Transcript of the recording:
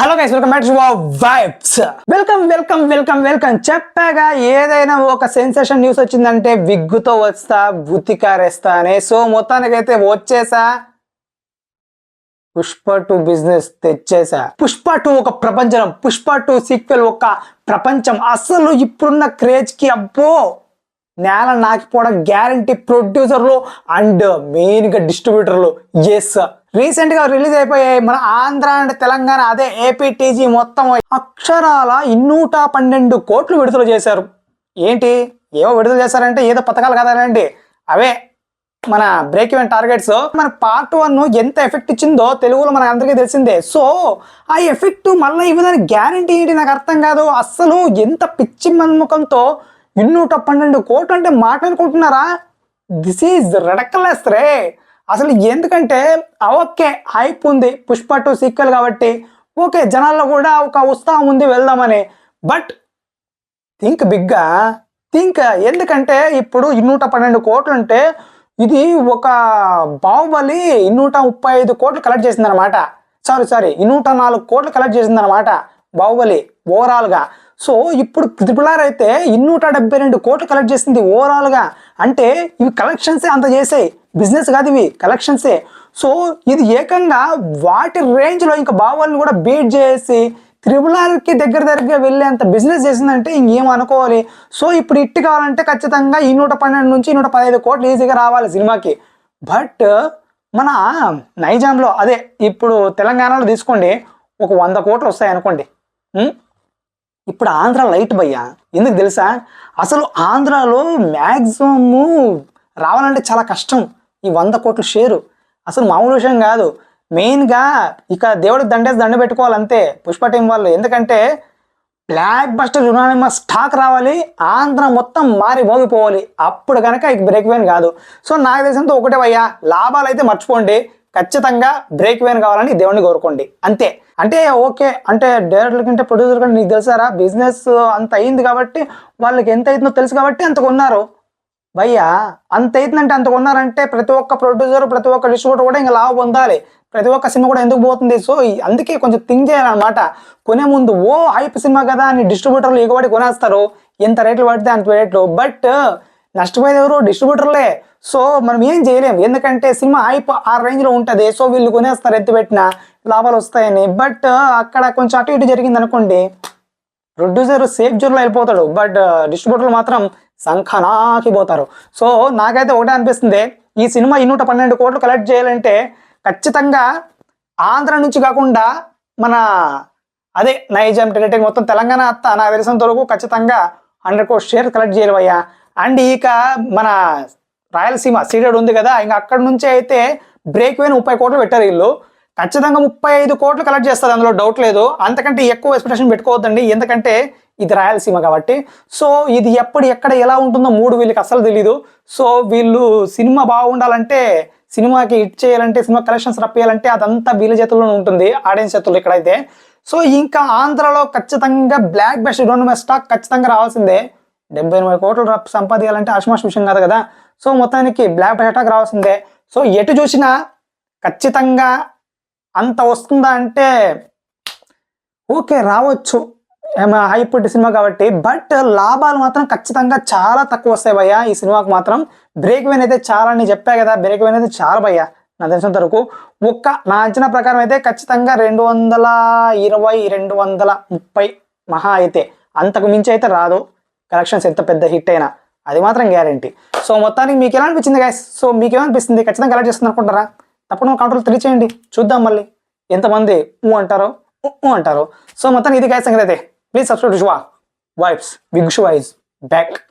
Hello guys welcome back to vibes welcome welcome welcome welcome చెప్పాగా ఏదైనా ఒక sensation news వచ్చిందంటే విగ్గుతో వస్తా బుతికారేస్తా అనే. సో మొత్తానికైతే వచ్చేసా పుష్ప టూ బిజినెస్ తెచ్చేసా. పుష్ప టూ ఒక ప్రపంచం పుష్ప టూ సీక్వెల్ ఒక ప్రపంచం. అసలు ఇప్పుడున్న క్రేజ్కి అబ్బో నేల నాకిపోవడం గ్యారంటీ ప్రొడ్యూసర్లు అండ్ మెయిన్గా డిస్ట్రిబ్యూటర్లు ఎస్ రీసెంట్గా రిలీజ్ అయిపోయాయి మన ఆంధ్ర అండ్ తెలంగాణ అదే ఏపీటీజీ మొత్తం అక్షరాల ఇన్నూట పన్నెండు కోట్లు విడుదల చేశారు. ఏంటి? ఏవో విడుదల చేశారంటే ఏదో పథకాలు కదనండి అవే మన బ్రేక్ ఈవెన్ టార్గెట్స్ మన పార్ట్ వన్ ఎంత ఎఫెక్ట్ ఇచ్చిందో తెలుగులో మనకు అందరికీ తెలిసిందే. సో ఆ ఎఫెక్ట్ మళ్ళీ ఇవ్వడానికి గ్యారంటీ ఏంటి నాకు అర్థం కాదు. అస్సలు ఎంత పిచ్చి మన్ముఖంతో ఇన్నూట పన్నెండు కోట్లు అంటే మాట్లాడుకుంటున్నారా దిస్ ఈజ్ రెడక్కలెస్ రే అసలు ఎందుకంటే ఓకే హైప్ ఉంది పుష్ప టూ సీక్వెల్ కాబట్టి ఓకే జనాల్లో కూడా ఒక ఉత్సాహం ఉంది వెళ్దామని. బట్ థింక్ బిగ్గా థింక్ ఎందుకంటే ఇప్పుడు ఇన్నూట పన్నెండు కోట్లు ఉంటే ఇది ఒక బాహుబలి ఇన్నూట ముప్పై ఐదు కోట్లు కలెక్ట్ చేసింది అనమాట సారీ సారీ ఇన్నూట నాలుగు కోట్లు కలెక్ట్ చేసింది అనమాట బాహుబలి ఓవరాల్గా సో ఇప్పుడు ట్రిపుల్ ఆర్ అయితే ఇన్నూట డెబ్బై రెండు కోట్లు కలెక్ట్ చేసింది ఓవరాల్గా అంటే ఇవి కలెక్షన్సే అంత చేసాయి. బిజినెస్ కాదు ఇవి కలెక్షన్సే. సో ఇది ఏకంగా వాటి రేంజ్లో ఇంకా బావాలను కూడా బీట్ చేసి త్రిబులార్కి దగ్గర దగ్గరగా వెళ్ళేంత బిజినెస్ చేసిందంటే ఇంకేం అనుకోవాలి. సో ఇప్పుడు ఇట్టి కావాలంటే ఖచ్చితంగా ఈ నూట పన్నెండు నుంచి నూట పదహైదు కోట్లు ఈజీగా రావాలి సినిమాకి. బట్ మన నైజాంలో అదే ఇప్పుడు తెలంగాణలో తీసుకోండి ఒక వంద కోట్లు వస్తాయి అనుకోండి. ఇప్పుడు ఆంధ్ర లైట్ భయ్యా ఎందుకు తెలుసా? అసలు ఆంధ్రాలో మ్యాక్సిమము రావాలంటే చాలా కష్టం. ఈ వంద కోట్ల షేరు. అసలు మామూలు విషయం కాదు. మెయిన్గా ఇక దేవుడికి దండేసి దండ పెట్టుకోవాలంతే పుష్ప టీం వాళ్ళు. ఎందుకంటే బ్లాక్ బస్టర్ యునానిమస్ స్టాక్ రావాలి. ఆంధ్ర మొత్తం మారి మోగిపోవాలి. అప్పుడు కనుక ఇక బ్రేక్ వేన్ కాదు. సో నాకు తెలిసినంత ఒకటే అయ్యా లాభాలు అయితే మర్చిపోండి. ఖచ్చితంగా బ్రేక్ వేన్ కావాలని దేవుణ్ణి కోరుకోండి. అంతే. అంటే ఓకే. అంటే డైరెక్టర్ కంటే ప్రొడ్యూసర్ కంటే నీకు తెలుసారా? బిజినెస్ అంత అయింది కాబట్టి వాళ్ళకి ఎంత అవుతుందో తెలుసు కాబట్టి అంత కొన్నారు భయ్యా అంత అవుతుందంటే అంత కొన్నారంటే ప్రతి ఒక్క ప్రొడ్యూసర్ ప్రతి ఒక్క డిస్ట్రిబ్యూటర్ కూడా ఇంకా లాభం పొందాలి. ప్రతి ఒక్క సినిమా కూడా ఎందుకు పోతుంది? సో అందుకే కొంచెం థింక్ చేయాలన్నమాట. కొనే ముందు ఓ హైప్ సినిమా కదా అని డిస్ట్రిబ్యూటర్లు ఎగబడి కొనేస్తారు ఎంత రేట్లు పడితే అంత రేట్లు. బట్ నష్టపోయేది ఎవరు? డిస్ట్రిబ్యూటర్లే సో మనం ఏం చేయలేం. ఎందుకంటే సినిమా హైప్ ఆ రేంజ్లో ఉంటుంది. సో వీళ్ళు కొనేస్తారు ఎత్తి పెట్టిన లాభాలు వస్తాయని. బట్ అక్కడ కొంచెం అటు ఇటు జరిగింది అనుకోండి ప్రొడ్యూసర్ సేఫ్ జోన్లో వెళ్ళిపోతాడు. బట్ డిస్ట్రిబ్యూటర్లు మాత్రం సంఖనాకిపోతారు సో నాకైతే ఒకటే అనిపిస్తుంది ఈ సినిమా ఇన్నూట పన్నెండు కోట్లు కలెక్ట్ చేయాలంటే ఖచ్చితంగా ఆంధ్ర నుంచి కాకుండా మన అదే నైజాం టెరిటరీ మొత్తం తెలంగాణ అత్త నాకు తెలిసినంత వరకు ఖచ్చితంగా హండ్రెడ్ కోట్ షేర్ కలెక్ట్ చేయాలయ్యా అండ్ ఇక మన రాయలసీమ సీడెడ్ ఉంది కదా ఇంకా అక్కడ నుంచి అయితే బ్రేక్ వేన్ ముప్పై కోట్లు పెట్టారు వీళ్ళు. ఖచ్చితంగా ముప్పై ఐదు కోట్లు కలెక్ట్ చేస్తారు అందులో డౌట్ లేదు. అంతకంటే ఎక్కువ ఎక్స్పెక్టేషన్ పెట్టుకోవద్దండి. ఎందుకంటే ఇది రాయలసీమ కాబట్టి. సో ఇది ఎప్పుడు ఎక్కడ ఎలా ఉంటుందో మూడు వీళ్ళకి అసలు తెలీదు. సో వీళ్ళు సినిమా బాగుండాలంటే సినిమాకి హిట్ చేయాలంటే సినిమా కలెక్షన్స్ రప్పియాలంటే అదంతా వీళ్ళ చేతుల్లోనే ఉంటుంది ఆడియన్స్ చేతుల్లో ఇక్కడైతే సో ఇంకా ఆంధ్రలో ఖచ్చితంగా బ్లాక్ బెస్ట్ డోనమెంట్ స్టాక్ ఖచ్చితంగా రావాల్సిందే. డెబ్బై ఎనభై కోట్లు సంపాదించాలంటే అశ్మాష్ విషయం కాదు కదా. సో మొత్తానికి బ్లాక్ బెస్ట్ స్టాక్ రావాల్సిందే. సో ఎటు చూసినా ఖచ్చితంగా అంత వస్తుందా అంటే ఓకే రావచ్చు. ఇప్పుడు సినిమా కాబట్టి బట్ లాభాలు మాత్రం ఖచ్చితంగా చాలా తక్కువ వస్తాయి భయ్యా. ఈ సినిమాకు మాత్రం బ్రేక్ వెన్ అయితే చాలా అని చెప్పా కదా బ్రేక్ వెన్ అయితే చాలా భయ్యా. నా తెలిసినంత వరకు ఒక్క నా అంచనా ప్రకారం అయితే ఖచ్చితంగా రెండు వందల ఇరవై రెండు వందల ముప్పై మహా అయితే. అంతకు మించి అయితే రాదు. కలెక్షన్స్ ఎంత పెద్ద హిట్ అయినా. అది మాత్రం గ్యారంటీ సో మొత్తానికి మీకు ఎలా అనిపించింది గైస్ సో మీకు ఏమనిపిస్తుంది ఖచ్చితంగా కలెక్ట్ చేస్తుంది అనుకుంటారా? తప్పకుండా కౌంటర్లో తెలియచేయండి. చూద్దాం మళ్ళీ. ఎంతమంది ఊ అంటారో? ఊ అంటారు అంటారో. సో మొత్తానికి ఇది గైస్ సంగతి అయితే. Please subscribe to Shwa Vibes, Vigshu Eyes, back.